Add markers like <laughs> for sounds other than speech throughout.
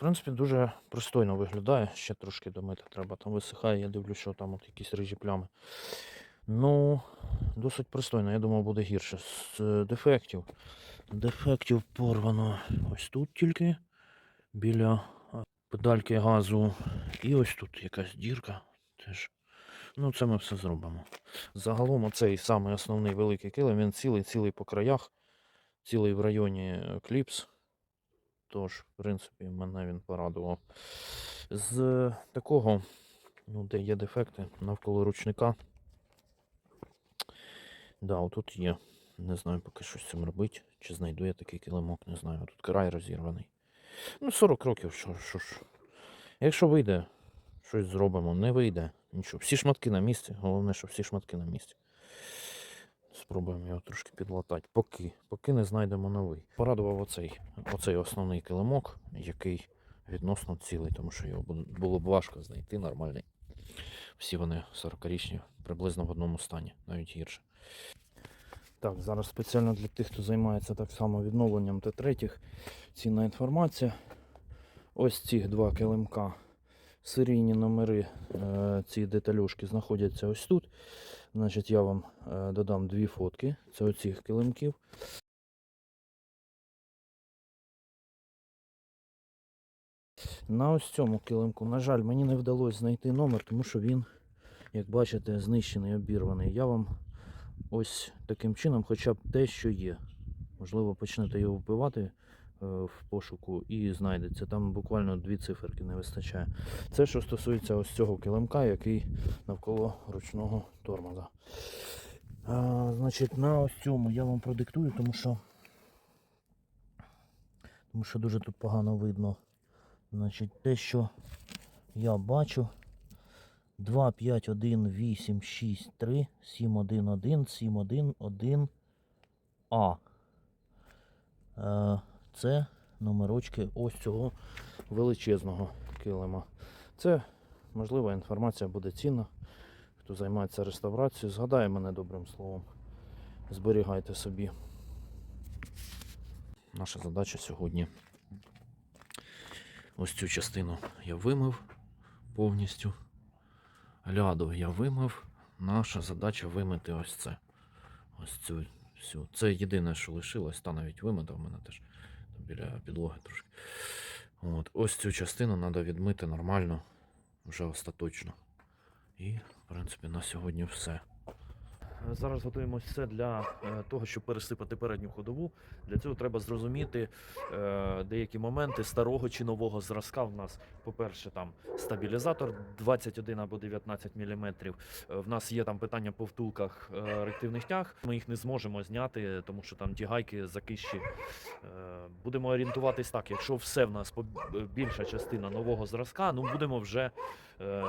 принципі, дуже пристойно виглядає. Ще трошки домити треба. Там висихає, я дивлюсь, що там от якісь рижі плями. Ну, досить пристойно, я думав, буде гірше. З е, дефектів. Дефектів порвано ось тут тільки біля педальки газу. І ось тут якась дірка. Теж. Ну, це ми все зробимо. Загалом оцей самий основний великий килим, він цілий, цілий по краях, цілий в районі е, кліпс. Тож, в принципі, мене він порадував. З такого, ну, де є дефекти навколо ручника. Да, отут є. Не знаю, поки що з цим робити. Чи знайду я такий килимок, не знаю. Тут край розірваний. Ну, 40 років, що, що ж. Якщо вийде, щось зробимо. Не вийде. Нічого. Всі шматки на місці. Головне, що всі шматки на місці. Спробуємо його трошки підлатати. Поки, поки не знайдемо новий. Порадував оцей, оцей основний килимок, який відносно цілий, тому що його було б важко знайти нормальний. Всі вони 40-річні, приблизно в одному стані, навіть гірше. Так, зараз спеціально для тих, хто займається так само відновленням Т3. Цінна інформація. Ось ці два килимка. Серійні номери е, ці деталюшки знаходяться ось тут. Значить, я вам е, додам дві фотки. Це оцих килимків. На ось цьому килимку, на жаль, мені не вдалося знайти номер, тому що він, як бачите, знищений, обірваний. Я вам ось таким чином, хоча б те, що є. Можливо, почнете його вбивати в пошуку і знайдеться. Там буквально дві циферки не вистачає. Це що стосується ось цього килимка, який навколо ручного тормоза. А, значить, на ось цьому я вам продиктую, тому що, тому що дуже тут погано видно. Значить, те, що я бачу. 2, 5, 1, 8, 6, 3, 7, 1, 1, 7, 1, 1, А. Е, Це номерочки ось цього величезного килима. Це, можливо, інформація буде цінна. Хто займається реставрацією, згадає мене добрим словом. Зберігайте собі. Наша задача сьогодні. Ось цю частину я вимив повністю. Ляду я вимив. Наша задача вимити ось це. Ось цю всю. Це єдине, що лишилось, та навіть вимита в мене теж біля підлоги трошки. От. Ось цю частину треба відмити нормально, вже остаточно. І, в принципі, на сьогодні все. Зараз готуємося все для е, того, щоб пересипати передню ходову. Для цього треба зрозуміти е, деякі моменти старого чи нового зразка. В нас, по-перше, там стабілізатор 21 або 19 мм. В нас є там питання по втулках е, реактивних тяг. Ми їх не зможемо зняти, тому що там ті гайки закищі. Е, будемо орієнтуватись так. Якщо все в нас більша частина нового зразка, ну будемо вже, е,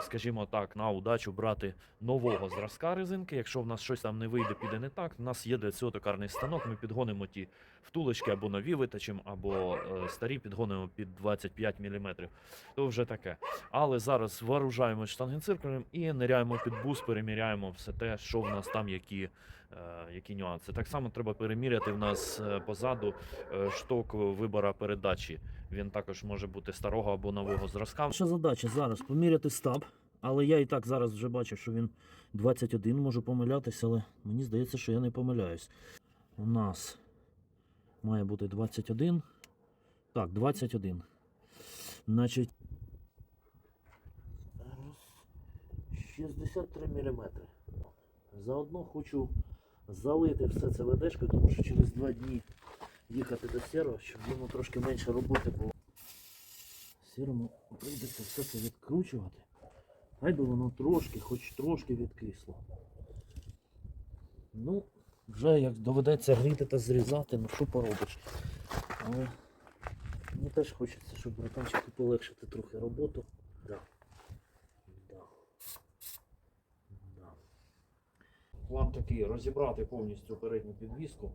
скажімо так, на удачу брати нового зразка резинки. Якщо в нас щось там не вийде, піде не так. У нас є для цього токарний станок. Ми підгонимо ті втулочки або нові витачимо, або е, старі підгонимо під 25 мм. То вже таке. Але зараз вооружаємо штангенциркулем і ниряємо під бус, переміряємо все те, що в нас там, які, е, які нюанси. Так само треба переміряти в нас е, позаду е, шток вибора передачі. Він також може бути старого або нового зразка. Наша задача зараз поміряти стаб, але я і так зараз вже бачу, що він 21, можу помилятися, але мені здається, що я не помиляюсь. У нас має бути 21. Так, 21. Значить. 63 мм. Заодно хочу залити все це ведешкою, тому що через два дні їхати до сірого, щоб йому трошки менше роботи було. Сірому прийдеться все це відкручувати. Хай би воно трошки, хоч трошки відкисло. Ну, вже як доведеться гріти та зрізати, ну що поробиш. Але мені теж хочеться, щоб братанчику полегшити трохи роботу. Да. План такий розібрати повністю передню підвіску.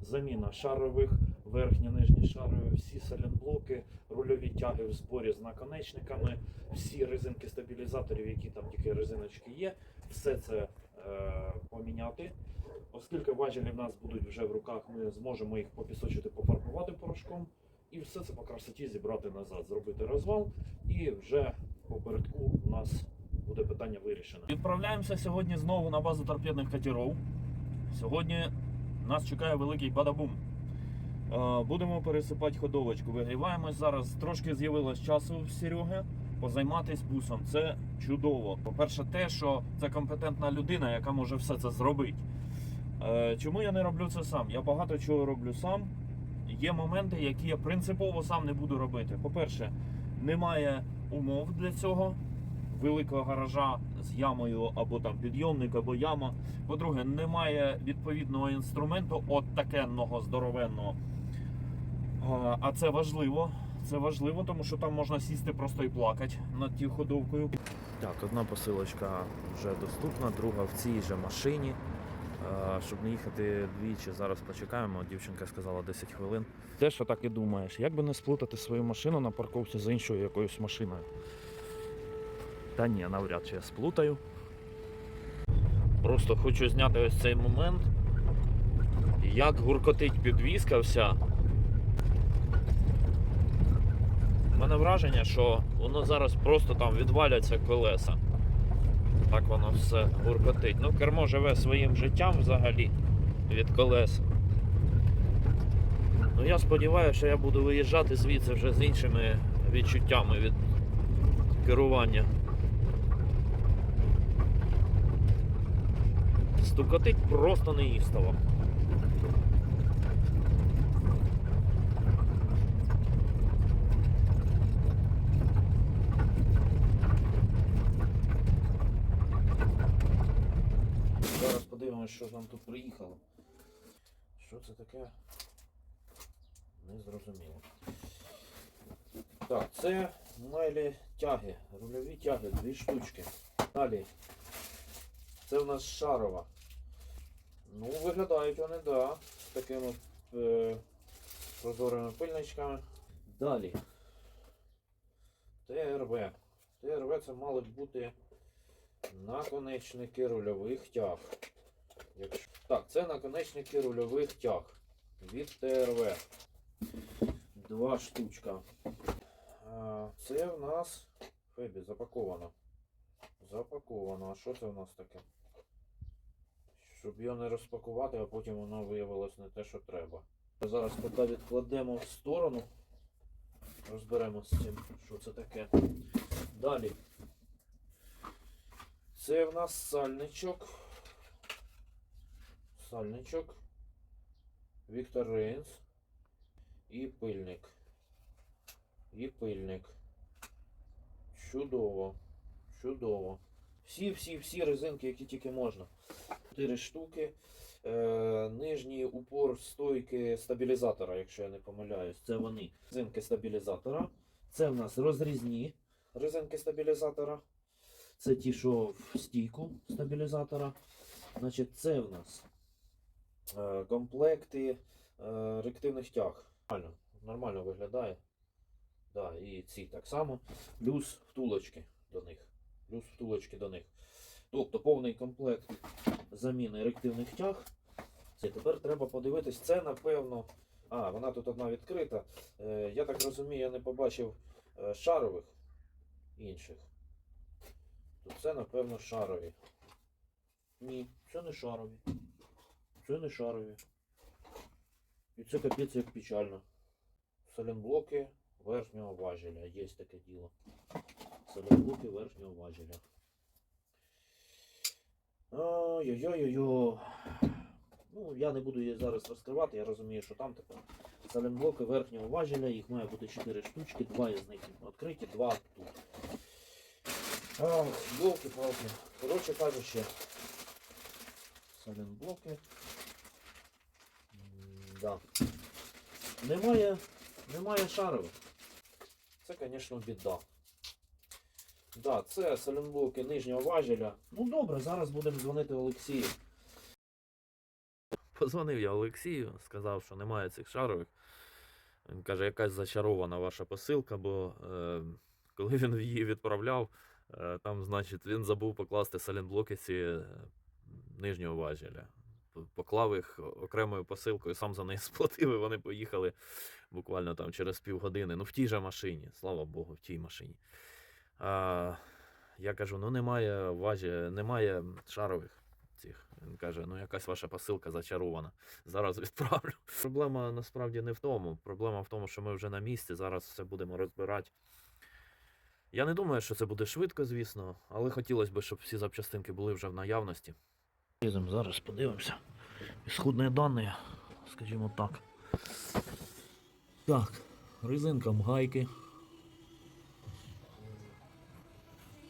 Заміна шарових, верхні, нижні шарові, всі салінблоки, рульові тяги в зборі з наконечниками, всі резинки стабілізаторів, які там тільки резиночки є, все це е, поміняти. Оскільки важелі в нас будуть вже в руках, ми зможемо їх попісочити, пофарбувати порошком. І все це по красоті зібрати назад, зробити розвал, і вже попередку у нас буде питання вирішено. Відправляємося сьогодні знову на базу торпедних катерів. Сьогодні нас чекає великий бадабум. Е, Будемо пересипати ходовочку. Вигріваємось зараз. Трошки з'явилось часу в Сереги позайматись бусом. Це чудово. По-перше, те, що це компетентна людина, яка може все це зробити. Е, Чому я не роблю це сам? Я багато чого роблю сам. Є моменти, які я принципово сам не буду робити. По-перше, немає умов для цього. Великого гаража з ямою або там підйомник, або яма. По-друге, немає відповідного інструменту, от такенного здоровенного. А, це важливо. Це важливо, тому що там можна сісти просто і плакати над тією ходовкою. Так, одна посилочка вже доступна, друга в цій же машині. Щоб не їхати двічі, зараз почекаємо. Дівчинка сказала 10 хвилин. Те, що так і думаєш, як би не сплутати свою машину на парковці з іншою якоюсь машиною. Та ні, навряд чи я сплутаю. Просто хочу зняти ось цей момент. Як гуркотить підвізка вся. У мене враження, що воно зараз просто там відваляться колеса. Так воно все гуркотить. Ну, кермо живе своїм життям взагалі від колес. Ну я сподіваюся, що я буду виїжджати звідси вже з іншими відчуттями від керування. Стукотить просто неїстово. Зараз подивимося, що нам тут приїхало. Що це таке? Не зрозуміло. Так, це майлі тяги, рульові тяги, дві штучки. Далі. Це в нас шарова. Ну, виглядають вони, да, з такими е, прозорими пильничками. Далі. ТРВ. ТРВ це мали б бути наконечники рульових тяг. Якщо... Так, це наконечники рульових тяг від ТРВ. Два штучка. Це в нас Фебі запаковано. Запаковано. А що це в нас таке? Щоб його не розпакувати, а потім воно виявилось не те, що треба. Зараз поки відкладемо в сторону. Розберемося з цим, що це таке. Далі. Це в нас сальничок. Сальничок. Віктор Рейнс. І пильник. І пильник. Чудово. Чудово. Всі, всі, всі резинки, які тільки можна. Чотири штуки. Е, нижній упор стойки стабілізатора, якщо я не помиляюсь. Це вони. Резинки стабілізатора. Це в нас розрізні резинки стабілізатора. Це ті, що в стійку стабілізатора. Значить, це в нас е, комплекти е, реактивних тяг. Нормально, нормально виглядає. Да, і ці так само. Плюс втулочки до них. Плюс втулочки до них. Тобто повний комплект заміни реактивних тяг. Це тепер треба подивитись. Це напевно. А, вона тут одна відкрита. Е, я так розумію, я не побачив е, шарових інших. То це, напевно, шарові. Ні, це не шарові. Це не шарові. І це капець як печально. Соленблоки верхнього важеля. Є таке діло. Соленблоки верхнього важеля. Ой-ой-ой-ой. Ну, я не буду її зараз розкривати, я розумію, що там тепер. Соленблоки верхнього важеля, їх має бути 4 штучки, два із них відкриті, два тут. Ах, Йолки-палки. Коротше кажучи, саленблоки. Да. Немає, немає шарових. Це, звісно, біда. Да, це саленблоки нижнього важеля. Ну добре, зараз будемо дзвонити Олексію. Позвонив я Олексію, сказав, що немає цих шарових. Він каже, якась зачарована ваша посилка, бо е, коли він її відправляв, Е, Там, значить, він забув покласти саленблоки ці е, нижнього важеля. поклав їх окремою посилкою, сам за неї <laughs> сплатив, і вони поїхали буквально там через півгодини. Ну, в тій же машині, слава Богу, в тій машині. А, я кажу: ну немає важі, немає шарових цих. Він каже, ну якась ваша посилка зачарована. Зараз відправлю. <laughs> Проблема насправді не в тому. Проблема в тому, що ми вже на місці, зараз все будемо розбирати. Я не думаю, що це буде швидко, звісно, але хотілося б, щоб всі запчастинки були вже в наявності. Зараз, подивимося. Ісходні дані, скажімо так. Так, резинкам гайки.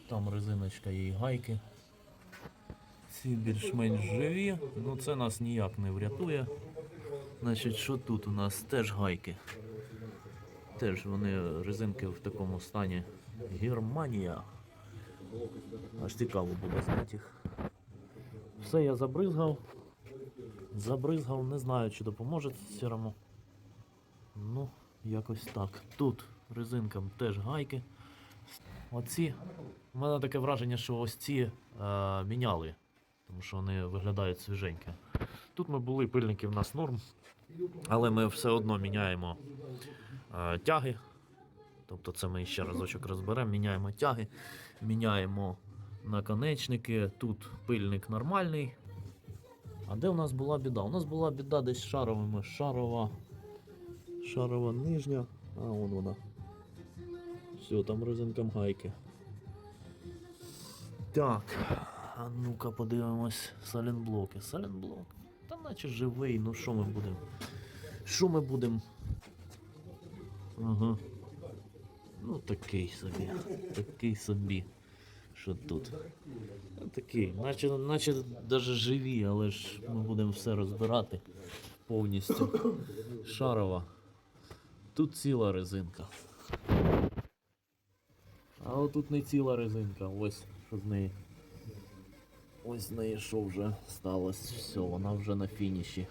Там резиночка є і гайки. Ці більш-менш живі, ну це нас ніяк не врятує. Значить, що тут у нас теж гайки. Теж вони резинки в такому стані. Германія. Аж цікаво буде знати їх. Все я забризгав. Забризгав, не знаю, чи допоможе сірому. Ну, якось так. Тут резинкам теж гайки. Оці. У мене таке враження, що ось ці е, міняли, тому що вони виглядають свіженькі. Тут ми були, пильники в нас норм, але ми все одно міняємо е, тяги. Тобто це ми ще разочок розберемо, міняємо тяги, міняємо наконечники. Тут пильник нормальний. А де у нас була біда? У нас була біда десь з шаровими. Шарова. Шарова нижня. А вон вона. Все, там резинкам гайки. Так. А ну-ка подивимось саленблоки. Саленблок. Та наче живий, ну що ми будемо? Що ми будемо? Ага. Ну такий собі. Такий собі. Що тут? Ну, Такий, наче, наче навіть живі, але ж ми будемо все розбирати повністю. Шарова. Тут ціла резинка. А отут не ціла резинка, ось що з неї. Ось з неї що вже сталося. Все, вона вже на фініші.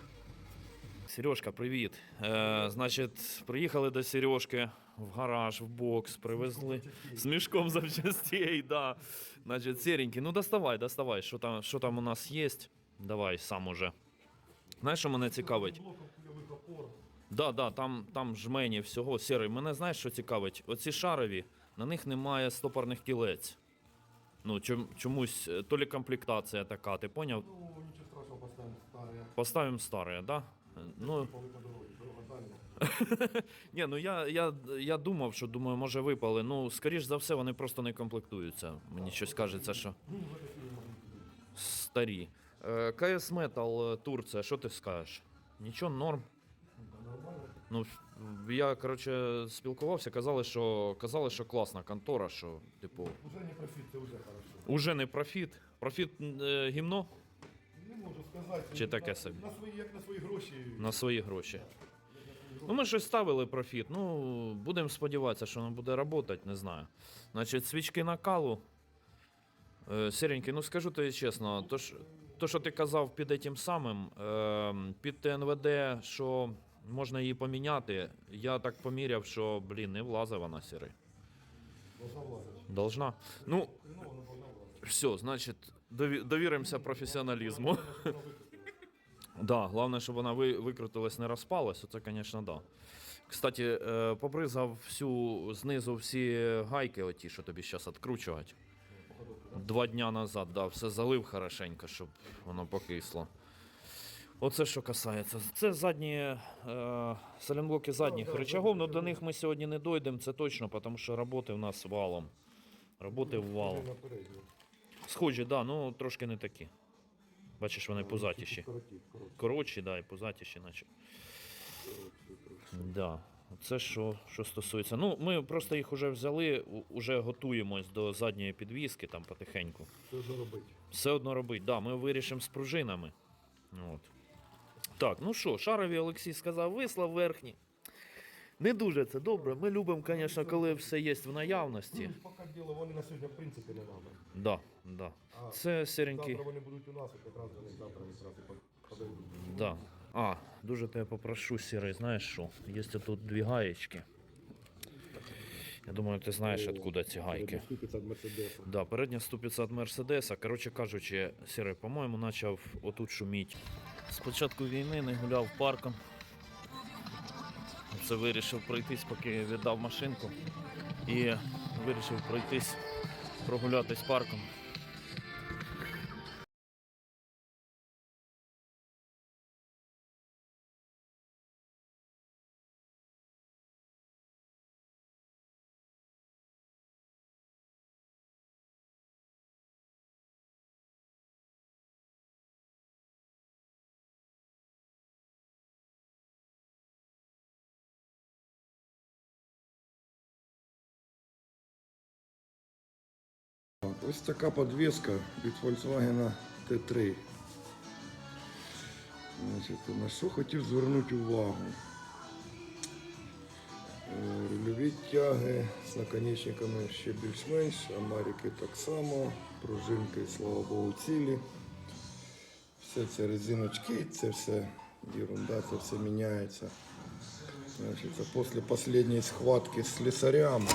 Сережка, привіт. Е, значить, приїхали до Сережки в гараж, в бокс, привезли з мішком запчастей. Да. Значить, серенький, ну доставай, доставай, що там, що там у нас є. Давай сам уже. Знаєш, що мене цікавить? Да, да, там, там жмені всього сірий. Мене знаєш, що цікавить? Оці шарові, на них немає стопорних кілець. Ну, чом, чомусь, е, то лі комплектація така, ти поняв? Ну, ничего страшного, поставим старые. Поставимо старе, да? Е, Ну, По дороге, дорога дальняя. <laughs> ні, ну я, я, я думав, що думаю, може випали. Ну, скоріш за все, вони просто не комплектуються. Мені щось кажеться, що Ну, в этой фирме могут быть. старі. Е, КС Metal е, Турція, що ти скажеш? Нічого, норм. Да, нормально. Ну, я, коротше, спілкувався, казали, що, казали, що класна контора, що, типу, Уже не профит, это уже хорошо. уже не профіт. Профіт е, гімно Не можу сказати. Чи таке на, собі? На свої, як на свої гроші. на свої гроші. Ну, ми щось ставили профіт. Ну, будемо сподіватися, що воно буде працювати, не знаю. Значить, свічки накалу. Е, Сіренький, ну скажу тобі чесно, то, ж, то що ти казав під тим самим, е, під ТНВД, що можна її поміняти, я так поміряв, що, блін, не влазить вона сірий. Должна влазити. Должна. Ну, Ну, вона должна влазити. все, значить, дові- довіримося професіоналізму. Вона. Да, головне, щоб вона ви, викрутилась, не розпалась, оце, звісно, да. Кстати, е, побризав всю знизу всі гайки, оті, що тобі зараз відкручувати. Два дня назад, да, все залив хорошенько, щоб воно покисло. Оце що касається. Це задні е, саленблоки задніх рычагов, але до них ми сьогодні не дійдемо, це точно, тому що роботи в нас валом. Роботи валом. На передню. Схожі, да, ну трошки не такі. Бачиш, вони короткі. Коротші, да, і позатіші, наче. Да. Це що, що стосується. Ну, ми просто їх вже взяли, уже готуємось до задньої підвіски там потихеньку. Це вже робити. Все одно робить. Да, ми вирішимо з пружинами. От. Так, ну що, Шарові Олексій сказав, вислав верхні. Не дуже це добре. Ми любимо, звісно, коли все є в наявності. Ну, поки діло, вони на сьогодні в принципі не треба. Да, да. А Це сіренький. Завтра вони будуть у нас, от якраз вони завтра якраз і по- подойдуть. Да. А, дуже тебе попрошу, Сірий, знаєш що? Є тут дві гаєчки. Я думаю, ти знаєш, откуда ці гайки. Да, передня 150 Мерседеса. Коротше кажучи, Сірий, по-моєму, почав отут шуміть З початку війни не гуляв парком. Це вирішив пройтись, поки віддав машинку. І вирішив пройтись, прогулятись парком. Ось така підвіска від Volkswagen T3. Значить, на що хотів звернути увагу? Е, Рульові тяги з наконечниками ще більш-менш, амарики так само, пружинки, слава Богу, цілі. Все це резиночки, це все ерунда, це все міняється. Значить, після останньої схватки з слесарями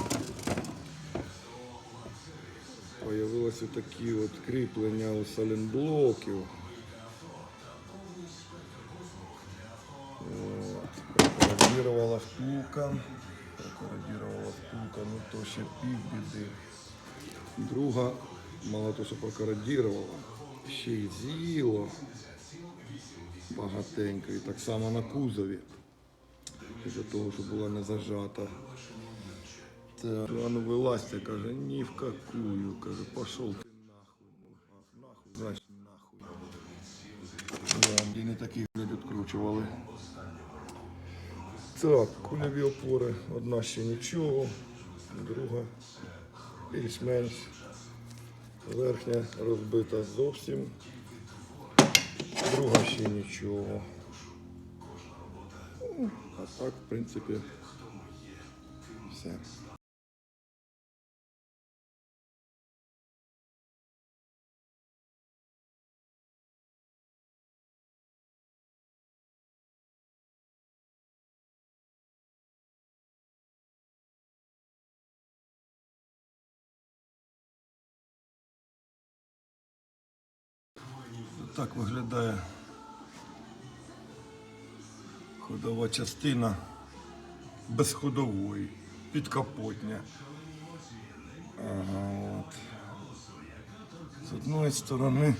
Появилися такі от кріплення у саленблоків. От. Прокорродировала втулка. Прокорродировала втулка, ну то ще півбіди. Друга, мало того, що прокорродировала, ще й з'їло багатенько. І так само на кузові. Із-за того, що була не зажата. Так, а ну вылазьте, каже, ни в какую, каже, пошел ты нахуй, ну, нахуй, і не таких відкручували. Так, кульові опори, одна ще нічого, друга більш-менш. Верхня розбита зовсім, друга ще нічого. Ну, а так, в принципі, все. Так виглядає ходова частина без ходової, підкапотня. От. З одної сторони.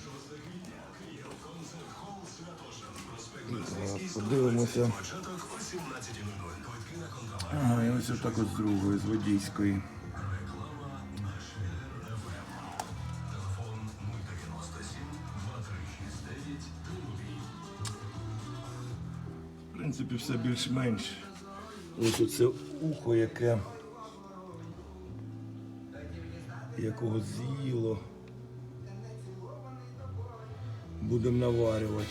Зараз подивимося. Ага, і ось отак от з другої, з водійської. Принципі, все більш-менш. Ось оце ухо, яке якого з'їло. Будемо наварювати.